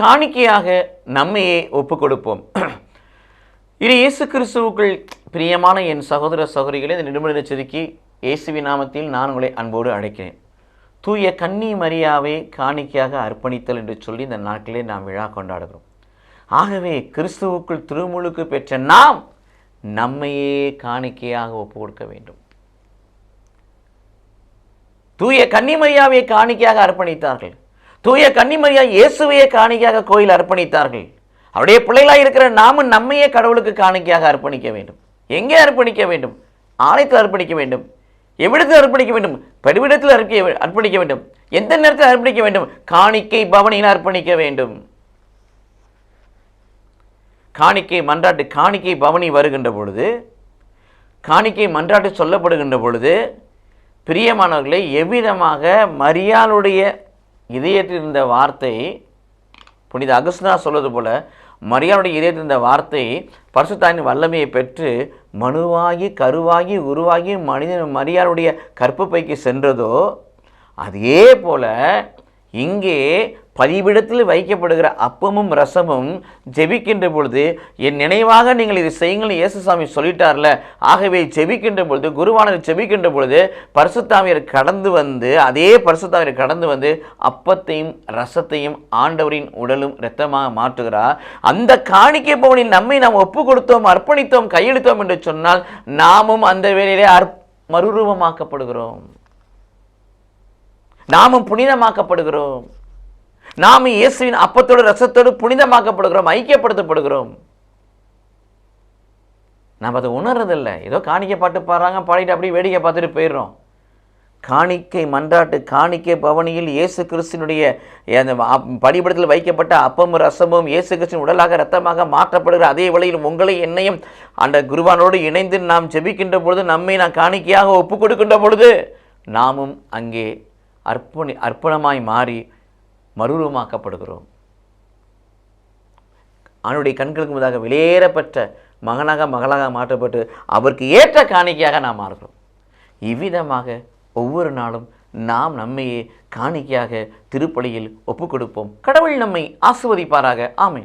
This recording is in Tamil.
காணிக்கையாக நம்மையே ஒப்பு கொடுப்போம் இது இயேசு கிறிஸ்துவுக்குள் பிரியமான என் சகோதர சகோதரிகளை இந்த நிருபண எச்சரிக்கை இயேசுவி நாமத்தில் நான் உங்களை அன்போடு அழைக்கிறேன். தூய கன்னி மரியாவை காணிக்கையாக அர்ப்பணித்தல் என்று சொல்லி இந்த நாட்களே நாம் விழா கொண்டாடுகிறோம். ஆகவே கிறிஸ்துவுக்குள் திருமுழுக்கு பெற்ற நாம் நம்மையே காணிக்கையாக ஒப்பு கொடுக்க வேண்டும். தூய கன்னிமரியாவை காணிக்கையாக அர்ப்பணித்தார்கள். தூய கன்னிமரியா இயேசுவையே காணிக்கையாக கோயில் அர்ப்பணித்தார்கள். அவருடைய பிள்ளைகளாக இருக்கிற நாமும் நம்மையே கடவுளுக்கு காணிக்கையாக அர்ப்பணிக்க வேண்டும். எங்கே அர்ப்பணிக்க வேண்டும்? ஆலயத்தில் அர்ப்பணிக்க வேண்டும். எவ்விடத்தில் அர்ப்பணிக்க வேண்டும்? பெருவிடத்தில் அர்ப்பணிக்க அர்ப்பணிக்க வேண்டும். எந்த நேரத்தில் அர்ப்பணிக்க வேண்டும்? காணிக்கை பவனியில் அர்ப்பணிக்க வேண்டும். காணிக்கை மன்றாட்டு காணிக்கை பவனி வருகின்ற பொழுது காணிக்கை மன்றாட்டு சொல்லப்படுகின்ற பொழுது பிரியமானவர்களை எவ்விதமாக மரியாளுடைய இதயத்தில் இருந்த வார்த்தை புனித அகஸ்னா சொல்வது போல மரியாளுடைய இதயத்தில் இருந்த வார்த்தை பரிசுத்தாயின் வல்லமையை பெற்று மனுவாகி கருவாகி உருவாகி மனிதன் மரியாளுடைய கற்பப்பைக்கு சென்றதோ அதே போல இங்கே பதிவிடத்தில் வைக்கப்படுகிற அப்பமும் ரசமும் ஜெபிக்கின்ற பொழுது என் நினைவாக நீங்கள் இதை செய்யுங்கள் இயேசுசாமி சொல்லிட்டார்ல. ஆகவே ஜெபிக்கின்ற பொழுது குருவானர் ஜெபிக்கின்ற பொழுது பரிசுத்தாமியர் கடந்து வந்து அதே பரிசுத்தாமியர் கடந்து வந்து அப்பத்தையும் ரசத்தையும் ஆண்டவரின் உடலும் இரத்தமாக மாற்றுகிறார். அந்த காணிக்கை பவனில் நம்மை நாம் ஒப்பு கொடுத்தோம் அர்ப்பணித்தோம் கையெழுத்தோம் என்று சொன்னால் நாமும் அந்த வேலையிலே அற் மறுரூபமாக்கப்படுகிறோம். நாமும் புனிதமாக்கப்படுகிறோம். நாம் இயேசுவின் அப்பத்தோடு ரசத்தோடு புனிதமாக்கப்படுகிறோம் ஐக்கியப்படுத்தப்படுகிறோம். நாம் அதை உணர்றதில்லை. ஏதோ காணிக்கை பாட்டு பாடுறாங்க பாடிட்டு அப்படியே வேடிக்கை பார்த்துட்டு போயிடுறோம். காணிக்கை மன்றாட்டு காணிக்கை பவனியில் இயேசு கிறிஸ்தினுடைய அந்த படிபடத்தில் வைக்கப்பட்ட அப்பமும் ரசமும் இயேசு கிறிஸ்தின் உடலாக ரத்தமாக மாற்றப்படுகிற அதே வழியில் உங்களை என்னையும் அந்த குருவானோடு இணைந்து நாம் ஜெபிக்கின்ற பொழுது நம்மை நான் காணிக்கையாக ஒப்பு கொடுக்கின்ற பொழுது நாமும் அங்கே அர்ப்பணி அர்ப்பணமாய் மாறி மறுரூபமாக்கப்படுகிறோம் அவனுடைய கண்களுக்கு முதலாக வெளியேறப்பட்ட மகனாக மகளாக மாற்றப்பட்டு அவருக்கு ஏற்ற காணிக்கையாக நாம் மாறுகிறோம். இவ்விதமாக ஒவ்வொரு நாளும் நாம் நம்மையே காணிக்கையாக திருப்பலியில் ஒப்புக் கொடுப்போம் கடவுள் நம்மை ஆசுவதிப்பாராக ஆமை